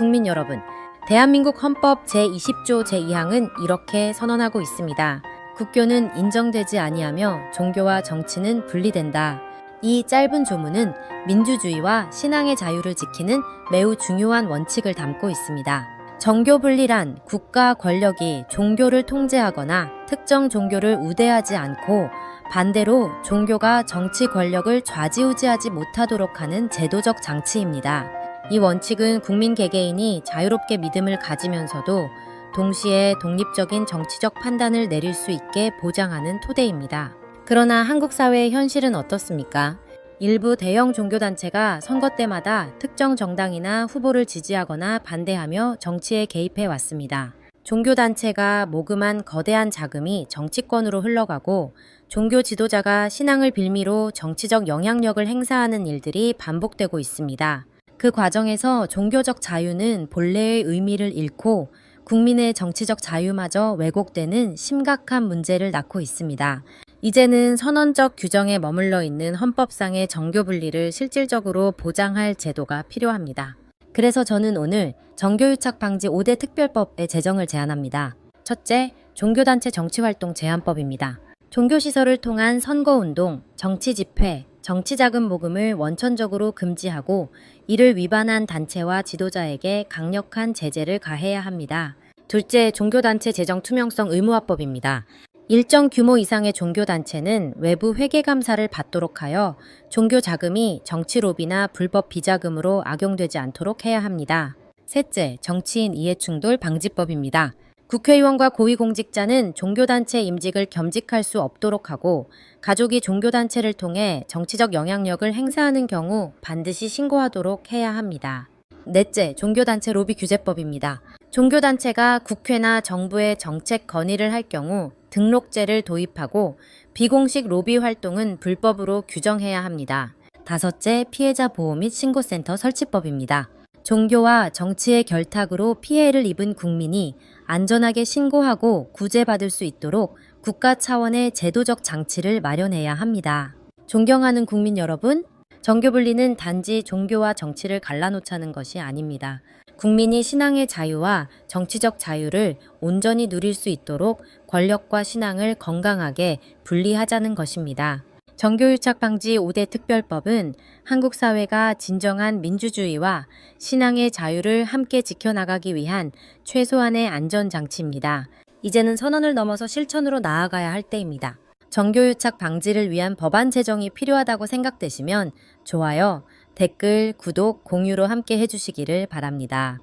국민 여러분, 대한민국 헌법 제20조 제2항은 이렇게 선언하고 있습니다. 국교는 인정되지 아니하며 종교와 정치는 분리된다. 이 짧은 조문은 민주주의와 신앙의 자유를 지키는 매우 중요한 원칙을 담고 있습니다. 정교 분리란 국가 권력이 종교를 통제하거나 특정 종교를 우대하지 않고 반대로 종교가 정치 권력을 좌지우지하지 못하도록 하는 제도적 장치입니다. 이 원칙은 국민 개개인이 자유롭게 믿음을 가지면서도 동시에 독립적인 정치적 판단을 내릴 수 있게 보장하는 토대입니다. 그러나 한국 사회의 현실은 어떻습니까? 일부 대형 종교단체가 선거 때마다 특정 정당이나 후보를 지지하거나 반대하며 정치에 개입해 왔습니다. 종교단체가 모금한 거대한 자금이 정치권으로 흘러가고 종교 지도자가 신앙을 빌미로 정치적 영향력을 행사하는 일들이 반복되고 있습니다. 그 과정에서 종교적 자유는 본래의 의미를 잃고 국민의 정치적 자유마저 왜곡되는 심각한 문제를 낳고 있습니다. 이제는 선언적 규정에 머물러 있는 헌법상의 정교 분리를 실질적으로 보장할 제도가 필요합니다. 그래서 저는 오늘 정교유착 방지 5대 특별법의 제정을 제안합니다. 첫째, 종교단체 정치활동 제한법입니다. 종교시설을 통한 선거운동, 정치집회, 정치자금 모금을 원천적으로 금지하고 이를 위반한 단체와 지도자에게 강력한 제재를 가해야 합니다. 둘째, 종교단체 재정 투명성 의무화법입니다. 일정 규모 이상의 종교단체는 외부 회계감사를 받도록 하여 종교 자금이 정치 로비나 불법 비자금으로 악용되지 않도록 해야 합니다. 셋째, 정치인 이해충돌 방지법입니다. 국회의원과 고위공직자는 종교단체 임직을 겸직할 수 없도록 하고 가족이 종교단체를 통해 정치적 영향력을 행사하는 경우 반드시 신고하도록 해야 합니다. 넷째, 종교단체 로비 규제법입니다. 종교단체가 국회나 정부의 정책 건의를 할 경우 등록제를 도입하고 비공식 로비 활동은 불법으로 규정해야 합니다. 다섯째, 피해자 보호 및 신고센터 설치법입니다. 종교와 정치의 결탁으로 피해를 입은 국민이 안전하게 신고하고 구제받을 수 있도록 국가 차원의 제도적 장치를 마련해야 합니다. 존경하는 국민 여러분, 정교분리는 단지 종교와 정치를 갈라놓자는 것이 아닙니다. 국민이 신앙의 자유와 정치적 자유를 온전히 누릴 수 있도록 권력과 신앙을 건강하게 분리하자는 것입니다. 정교유착 방지 5대 특별법은 한국 사회가 진정한 민주주의와 신앙의 자유를 함께 지켜나가기 위한 최소한의 안전장치입니다. 이제는 선언을 넘어서 실천으로 나아가야 할 때입니다. 정교유착 방지를 위한 법안 제정이 필요하다고 생각되시면 좋아요, 댓글, 구독, 공유로 함께 해주시기를 바랍니다.